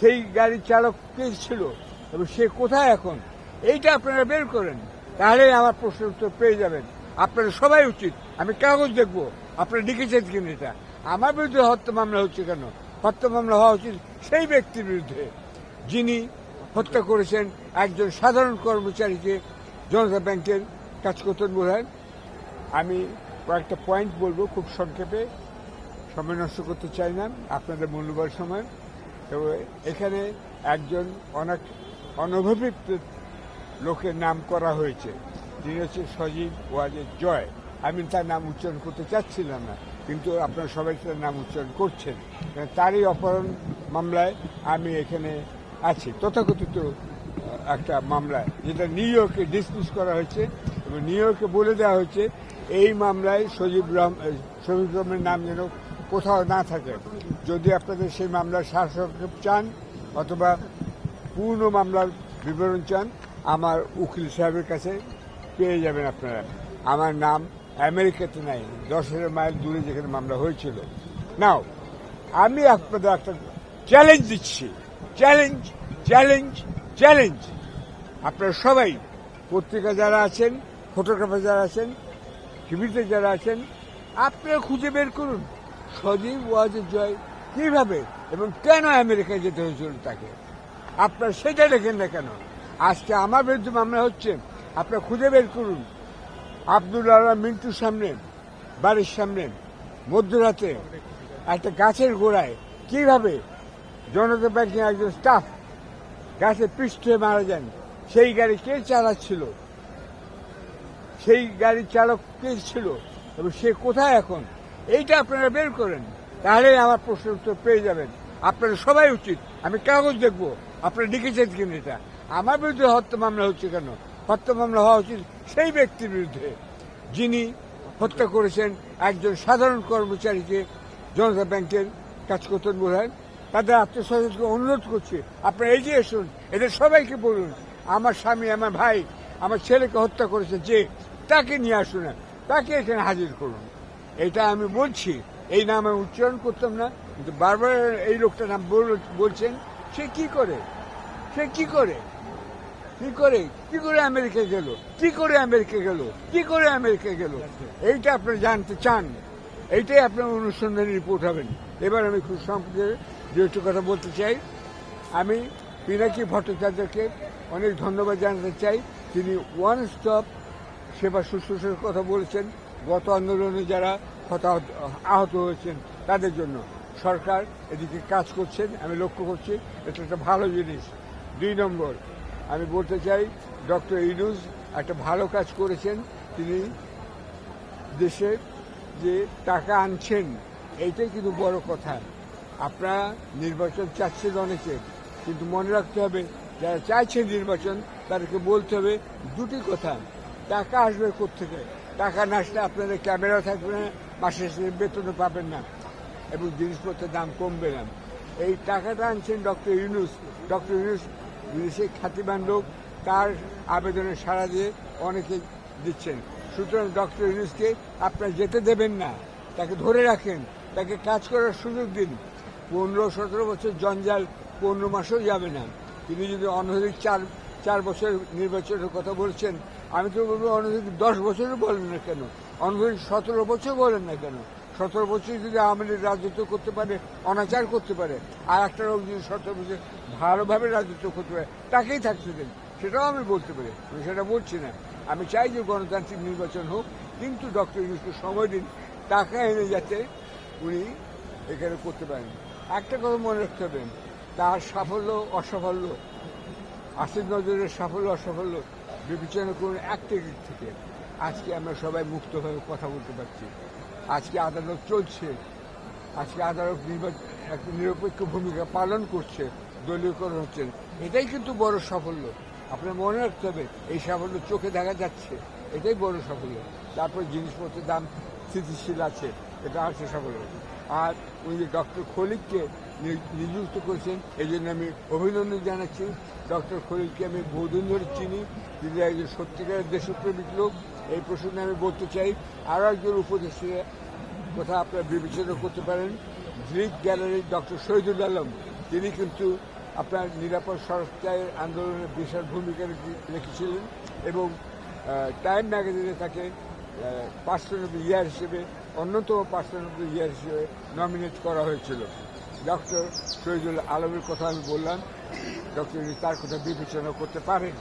সেই গাড়ির চালক কে ছিল এবং সে কোথায় এখন? এইটা আপনারা বের করেন। তাহলে আমার প্রশ্নের উত্তর পেয়ে যাবেন। আপনারা সবাই উচিত। আমি কাগজ দেখব। আপনারা লিখেছেন কিনা এটা? আমার বিরুদ্ধে হত্যা মামলা হচ্ছে কেন? হত্যা মামলা হওয়া উচিত সেই ব্যক্তির বিরুদ্ধে। যিনি হত্যা করেছেন একজন সাধারণ কর্মচারীকে জনতা ব্যাংকের কাজ করতেন হয়। আমি কয়েকটা পয়েন্ট বলব খুব সংক্ষেপে। সময় নষ্ট করতে চাই না। আপনাদের মূল্যবান সময়। তবে এখানে একজন অনেক অনভিপ্ত লোকের নাম করা হয়েছে। তিনি হচ্ছে সজীব ওয়াজের জয়। আমি তার নাম উচ্চারণ করতে চাচ্ছিলাম না কিন্তু আপনারা সবাই তার নাম উচ্চারণ করছেন। তারই অপহরণ মামলায় আমি এখানে আছি। তথাকথিত একটা মামলায় যেটা নিউ ইয়র্কে ডিসমিস করা হয়েছে এবং নিউ ইয়র্কে বলে দেওয়া হয়েছে এই মামলায় সজীব রহম আহ, সজীব রহমের নাম যেন কোথাও না থাকে। যদি আপনাদের সেই মামলার সারসংক্ষেপ চান অথবা পূর্ণ মামলার বিবরণ চান, আমার উকিল সাহেবের কাছে পেয়ে যাবেন আপনারা। আমার নাম আমেরিকাতে নাই দশ হাজার মাইল দূরে যেখানে মামলা হয়েছিল। নাও, আমি আপনাদের একটা চ্যালেঞ্জ দিচ্ছি। চ্যালেঞ্জ চ্যালেঞ্জ চ্যালেঞ্জ আপনারা সবাই, পত্রিকা যারা আছেন ফটোগ্রাফার যারা আছেন টিভিতে যারা আছেন, আপনারা খুঁজে বের করুন। সজীব ওয়াজের জয় কীভাবে এবং কেন আমেরিকায় যেতে হয়েছিল তাকে? আপনারা সেটা দেখেন না কেন? আজকে আমার বিরুদ্ধে মামলা হচ্ছে আপনারা খুঁজে বের করুন। আব্দুল আল্লাহ মিন্টুর সামনে, বাড়ির সামনে, মধ্যরাতে, একটা গাছের গোড়ায় কীভাবে জনতা ব্যাংকের একজন স্টাফ গাছে পৃষ্ঠ হয়ে মারা যান? সেই গাড়ি কে চালাচ্ছিল? সেই গাড়ির চালক কে ছিল? এবং সে কোথায় এখন? এইটা আপনারা বের করেন তাহলে আমার প্রশ্নের উত্তর পেয়ে যাবেন। আপনারা সবাই উচিত, আমি কাগজ দেখব, আপনারা লিখেছেন কিনা এটা। আমার বিরুদ্ধে হত্যা মামলা হচ্ছে কেন? হত্যা মামলা হওয়া উচিত সেই ব্যক্তির বিরুদ্ধে। যিনি হত্যা করেছেন একজন সাধারণ কর্মচারীকে, জনতা ব্যাংকের কাজ করতেন বোধ তাদের আত্মসচেতনকে অনুরোধ করছি, আপনারা এগিয়ে এসুন এদের সবাইকে বলুন, আমার স্বামী, আমার ভাই, আমার ছেলেকে হত্যা করেছে যে, তাকে নিয়ে আসুন, তাকে এখানে হাজির করুন। এটা আমি বলছি, এই নাম আমি উচ্চারণ করতাম না, কিন্তু বারবার এই লোকটা নাম বল- বলছেন, সে কি করে? সে কি করে? কি করে? কি করে আমেরিকা গেল? কি করে আমেরিকা গেল? কি করে আমেরিকা গেল? এইটা আপনি জানতে চান। এইটাই আপনার অনুসন্ধানী রিপোর্ট হবেন। এবার আমি খুব সম্পর্কে একটু কথা বলতে চাই। আমি পিনাকি ভট্টাচার্যকে অনেক ধন্যবাদ জানাতে চাই। তিনি ওয়ান স্টপ সেবা শুশ্রূষার কথা বলেছেন। গত আন্দোলনে যারা হতাহত, আহত হয়েছেন, তাদের জন্য সরকার এদিকে কাজ করছেন, আমি লক্ষ্য করছি, এটা একটা ভালো জিনিস। দুই নম্বর, আমি বলতে চাই, ডক্টর ইনুজ একটা ভালো কাজ করেছেন, তিনি দেশে যে টাকা আনছেন, এইটাই কিন্তু বড় কথা। আপনারা নির্বাচন চাচ্ছেন অনেকে, কিন্তু মনে রাখতে হবে, যারা চাইছেন নির্বাচন, তাদেরকে বলতে হবে দুটি কথা, টাকা আসবে থেকে টাকা না আসলে আপনাদের ক্যামেরা থাকবে না মাসে বেতনও পাবেন না এবং জিনিসপত্রের দাম কমবে না। এই টাকাটা আনছেন ডক্টর ইউনুস। ডক্টর ইউনুস বিদেশে খ্যাতিমান লোক, তার আবেদনে সাড়া দিয়ে অনেকে দিচ্ছেন। সুতরাং ডক্টর ইউনুসকে আপনারা যেতে দেবেন না, তাকে ধরে রাখেন, তাকে কাজ করার সুযোগ দিন। পনেরো, সতেরো বছর জঞ্জাল, পনেরো মাসেও যাবে না। তিনি যদি অনধিক চার চার বছর নির্বাচনের কথা বলছেন আমি তো বলব অনধিক দশ বছরও বলেন না কেন? অনধিক সতেরো বছর বলেন না কেন? সতেরো বছর যদি লীগ রাজত্ব করতে পারে, অনাচার করতে পারে, আর একটা লোক যদি সতেরো বছর ভালোভাবে রাজত্ব করতে পারে, তাকেই থাকতে দেন। সেটাও আমি বলতে পারি, আমি সেটা বলছি না। আমি চাই যে গণতান্ত্রিক নির্বাচন হোক, কিন্তু ডক্টর ইউনুসকে সময় দিন, টাকা এনে যাতে উনি এখানে করতে পারেন। একটা কথা মনে রাখতে হবে, তার সাফল্য অসাফল্য, আসিফ নজরের সাফল্য অসাফল্য বিবেচনা করুন একটা দিক থেকে। আজকে আমরা সবাই মুক্তভাবে কথা বলতে পারছি। আজকে আদালত চলছে। আজকে আদালত একটা নিরপেক্ষ ভূমিকা পালন করছে, দলীয়করণ হচ্ছে। এটাই কিন্তু বড় সাফল্য। আপনার মনে রাখতে হবে, এই সাফল্য চোখে দেখা যাচ্ছে। এটাই বড় সাফল্য। তারপর জিনিসপত্রের দাম স্থিতিশীল আছে। এটা আছে সাফল্য আর উনি ডক্টর খলিককে নিযুক্ত করেছেন এই জন্য আমি অভিনন্দন জানাচ্ছি। ডক্টর খলিলকে আমি বহুদিন ধরে চিনি, তিনি একজন সত্যিকারের দেশপ্রেমিক লোক। এই প্রসঙ্গে আমি বলতে চাই, আরও একজন উপদেষ্টা কথা আপনারা বিবেচনা করতে পারেন, গ্রিক গ্যালারির ডক্টর শহীদুল আলম। তিনি কিন্তু আপনার নিরাপদ সড়কের আন্দোলনে বিশাল ভূমিকা রেখে- রেখেছিলেন এবং টাইম ম্যাগাজিনে তাকে পার্সন অফ ইয়ার হিসেবে অন্যতম পার্সন অফ ইয়ার হিসেবে নমিনেট করা হয়েছিল। ডক্টর শহীদুল আলমের কথা আমি বললাম। ডক্টর তার কথা বিবেচনা করতে পারেন।